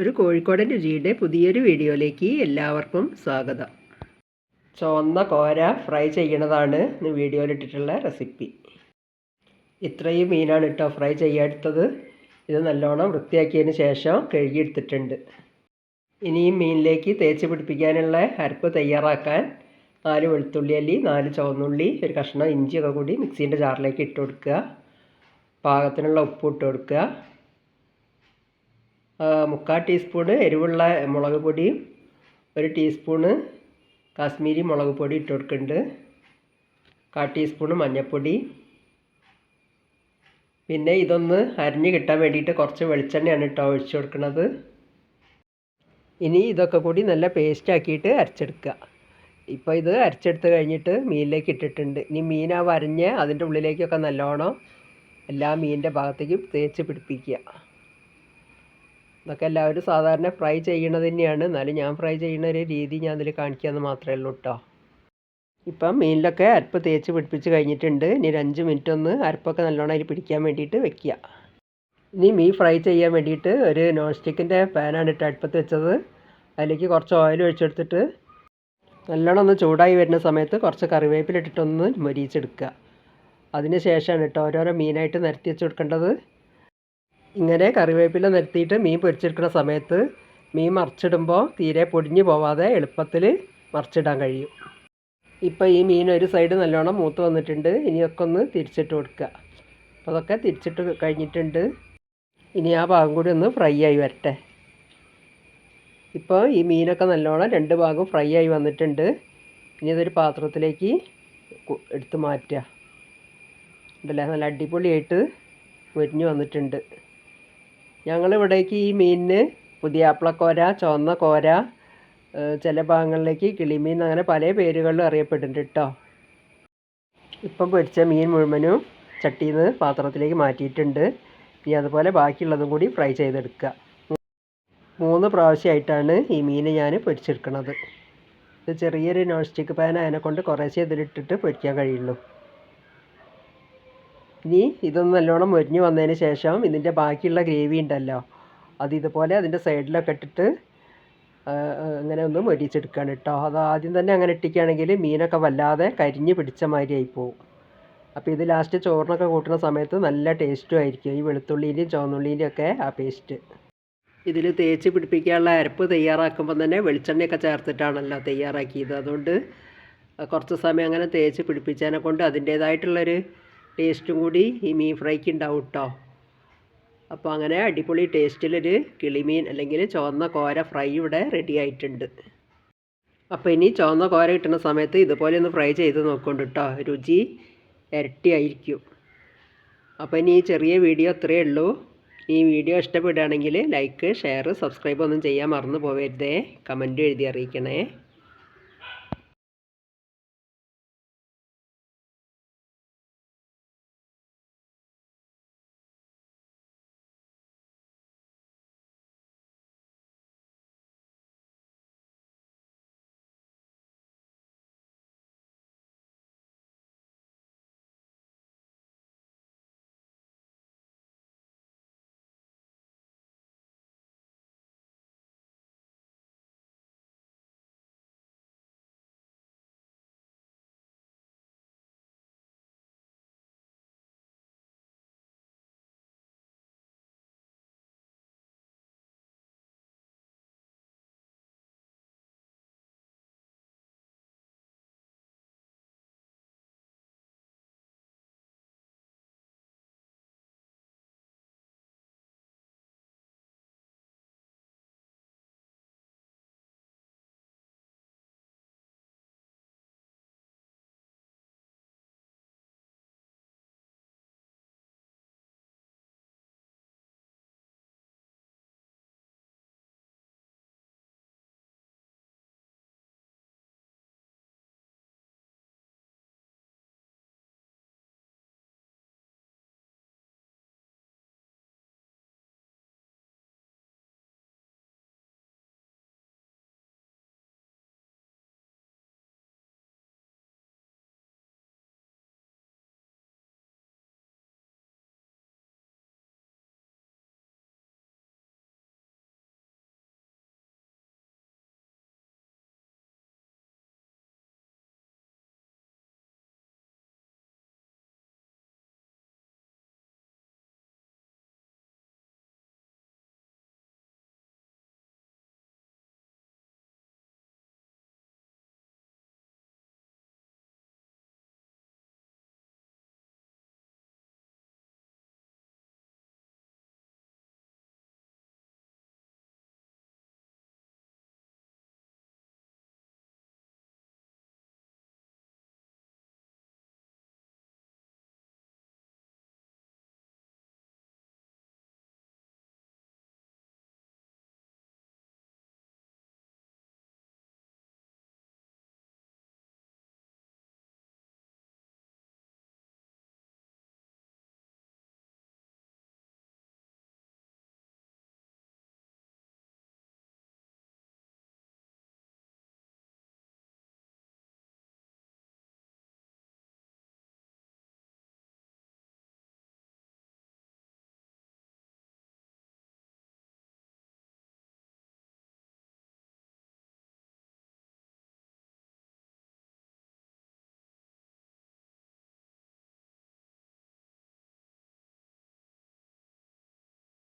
ഒരു കോഴിക്കോടൻ രുചിയുടെ പുതിയൊരു വീഡിയോയിലേക്ക് എല്ലാവർക്കും സ്വാഗതം. ചുവന്ന കോര ഫ്രൈ ചെയ്യണതാണ് ഇന്ന് വീഡിയോയിലിട്ടിട്ടുള്ള റെസിപ്പി. ഇത്രയും മീനാണ് കേട്ടോ ഫ്രൈ ചെയ്യാടുത്തത് ഇത് നല്ലോണം വൃത്തിയാക്കിയതിന് ശേഷം കഴുകിയെടുത്തിട്ടുണ്ട്. ഇനിയും മീനിലേക്ക് തേച്ച് പിടിപ്പിക്കാനുള്ള അരപ്പ് തയ്യാറാക്കാൻ നാല് വെളുത്തുള്ളി അല്ലി നാല് ചുവന്നുള്ളി ഒരു കഷ്ണം ഇഞ്ചിയൊക്കെ കൂടി മിക്സീന്റെ ജാറിലേക്ക് ഇട്ട് കൊടുക്കുക. പാകത്തിനുള്ള ഉപ്പ് ഇട്ട് കൊടുക്കുക. മുക്കാൽ ടീസ്പൂണ് എരിവുള്ള മുളക് പൊടിയും ഒരു ടീസ്പൂണ് കാശ്മീരി മുളക് പൊടി ഇട്ട് കൊടുക്കുന്നുണ്ട്. കാൽ ടീസ്പൂണ് മഞ്ഞൾപ്പൊടി. പിന്നെ ഇതൊന്ന് അരിഞ്ഞ് കിട്ടാൻ വേണ്ടിയിട്ട് കുറച്ച് വെളിച്ചെണ്ണയാണ് കേട്ടോ ഒഴിച്ചു കൊടുക്കുന്നത്. ഇനി ഇതൊക്കെ കൂടി നല്ല പേസ്റ്റ് ആക്കിയിട്ട് അരച്ചെടുക്കുക. ഇപ്പോൾ ഇത് അരച്ചെടുത്ത് കഴിഞ്ഞിട്ട് മീനിലേക്ക് ഇട്ടിട്ടുണ്ട്. ഇനി മീൻ ആ വരഞ്ഞ് അതിന്റെ ഉള്ളിലേക്കൊക്കെ നല്ലോണം എല്ലാ മീനിന്റെ ഭാഗത്തേക്കും തേച്ച് പിടിപ്പിക്കുക. ഇതൊക്കെ എല്ലാവരും സാധാരണ ഫ്രൈ ചെയ്യണത് തന്നെയാണ്. എന്നാലും ഞാൻ ഫ്രൈ ചെയ്യുന്ന ഒരു രീതി ഞാൻ അതിൽ കാണിക്കാമെന്ന് മാത്രമേ ഉള്ളൂ കേട്ടോ ഇപ്പം മീനിലൊക്കെ അരപ്പ് തേച്ച് പിടിപ്പിച്ച് കഴിഞ്ഞിട്ടുണ്ട്. ഇനി ഒരു അഞ്ച് മിനിറ്റ് ഒന്ന് അരപ്പൊക്കെ നല്ലോണം അതിൽ പിടിക്കാൻ വേണ്ടിയിട്ട് വെക്കുക ഇനി മീൻ ഫ്രൈ ചെയ്യാൻ വേണ്ടിയിട്ട് ഒരു നോൺ സ്റ്റിക്കിന്റെ പാനാണ് ഇട്ട് അടുപ്പത്ത് വെച്ചത്. അതിലേക്ക് കുറച്ച് ഓയിൽ ഒഴിച്ചെടുത്തിട്ട് നല്ലോണം ഒന്ന് ചൂടായി വരുന്ന സമയത്ത് കുറച്ച് കറിവേപ്പിലിട്ടിട്ടൊന്ന് മൊരിയിച്ചെടുക്കുക അതിന് ശേഷമാണ് കേട്ടോ ഓരോരോ മീനായിട്ട് നിരത്തി വെച്ച് കൊടുക്കേണ്ടത്. ഇങ്ങനെ കറിവേപ്പില നിരത്തിയിട്ട് മീൻ പൊരിച്ചെടുക്കുന്ന സമയത്ത് മീൻ മറിച്ചിടുമ്പോൾ തീരെ പൊടിഞ്ഞു പോവാതെ എളുപ്പത്തിൽ മറിച്ചിടാൻ കഴിയും. ഇപ്പോൾ ഈ മീൻ ഒരു സൈഡ് നല്ലോണം മൂത്ത് വന്നിട്ടുണ്ട്. ഇനിയൊക്കെ ഒന്ന് തിരിച്ചിട്ട് കൊടുക്കുക അപ്പോൾ അതൊക്കെ തിരിച്ചിട്ട് കഴിഞ്ഞിട്ടുണ്ട്. ഇനി ആ ഭാഗം കൂടി ഒന്ന് ഫ്രൈ ആയി വരട്ടെ. ഇപ്പോൾ ഈ മീനൊക്കെ നല്ലോണം രണ്ട് ഭാഗം ഫ്രൈ ആയി വന്നിട്ടുണ്ട്. ഇനി ഇതൊരു പാത്രത്തിലേക്ക് എടുത്ത് മാറ്റുക. ഉണ്ടല്ലേ നല്ല അടിപൊളിയായിട്ട് മുരിഞ്ഞ് വന്നിട്ടുണ്ട്. ഞങ്ങളിവിടേക്ക് ഈ മീനിന് പുതിയാപ്ലക്കോര ചുവന്ന കോര ചില ഭാഗങ്ങളിലേക്ക് കിളിമീൻ അങ്ങനെ പല പേരുകളിലും അറിയപ്പെട്ടിട്ടുണ്ട്? കേട്ടോ ഇപ്പം പൊരിച്ച മീൻ മുഴുവനും ചട്ടിയിൽ നിന്ന് പാത്രത്തിലേക്ക് മാറ്റിയിട്ടുണ്ട്. ഇനി അതുപോലെ ബാക്കിയുള്ളതും കൂടി ഫ്രൈ ചെയ്തെടുക്കുക. മൂന്ന് പ്രാവശ്യമായിട്ടാണ് ഈ മീൻ ഞാൻ പൊരിച്ചെടുക്കുന്നത് ഇത് ചെറിയൊരു നോൺ സ്റ്റിക്ക് പാൻ അതിനെ കൊണ്ട് കുറേശ്ശെ ഇതിലിട്ടിട്ട് പൊരിക്കാൻ കഴിയുള്ളൂ. ഇനി ഇതൊന്ന് നല്ലോണം മൊരിഞ്ഞ് വന്നതിന് ശേഷം ഇതിന്റെ ബാക്കിയുള്ള ഗ്രേവി ഉണ്ടല്ലോ അത് ഇതുപോലെ അതിന്റെ സൈഡിലൊക്കെ ഇട്ടിട്ട് അങ്ങനെ ഒന്ന് മൊരിച്ചെടുക്കുകയാണ് കേട്ടോ. അത് ആദ്യം തന്നെ അങ്ങനെ ഇട്ടിക്കുകയാണെങ്കിൽ മീനൊക്കെ വല്ലാതെ കരിഞ്ഞ് പിടിച്ച മാതിരി ആയിപ്പോവും. അപ്പോൾ ഇത് ലാസ്റ്റ് ചോറിനൊക്കെ കൂട്ടുന്ന സമയത്ത് നല്ല ടേസ്റ്റും ആയിരിക്കും. ഈ വെളുത്തുള്ളീന്റെയും ചുവന്നുള്ളിന്റെയും ഒക്കെ ആ പേസ്റ്റ്. ഇതിൽ തേച്ച് പിടിപ്പിക്കാനുള്ള അരപ്പ് തയ്യാറാക്കുമ്പോൾ തന്നെ വെളിച്ചെണ്ണയൊക്കെ ചേർത്തിട്ടാണല്ലോ തയ്യാറാക്കിയത്. അതുകൊണ്ട് കുറച്ച് സമയം അങ്ങനെ തേച്ച് പിടിപ്പിച്ചതിനെ കൊണ്ട് അതിന്റേതായിട്ടുള്ളൊരു ടേസ്റ്റും കൂടി ഈ മീൻ ഫ്രൈക്ക് ഉണ്ടാവും കേട്ടോ അപ്പോൾ അങ്ങനെ അടിപൊളി ടേസ്റ്റിലൊരു കിളിമീൻ അല്ലെങ്കിൽ ചുവന്ന കോര ഫ്രൈ ഇവിടെ റെഡി ആയിട്ടുണ്ട്. അപ്പോൾ ഇനി ചുവന്ന കോര കിട്ടുന്ന സമയത്ത് ഇതുപോലെ ഒന്ന് ഫ്രൈ ചെയ്ത് നോക്കൊണ്ട് കേട്ടോ രുചി ഇരട്ടിയായിരിക്കും. അപ്പോൾ ഇനി ഈ ചെറിയ വീഡിയോ അത്രയേ ഉള്ളൂ. ഈ വീഡിയോ ഇഷ്ടപ്പെടുകയാണെങ്കിൽ ലൈക്ക് ഷെയർ സബ്സ്ക്രൈബ് ഒന്നും ചെയ്യാൻ മറന്നു പോകരുതേ കമന്റ് എഴുതി അറിയിക്കണേ.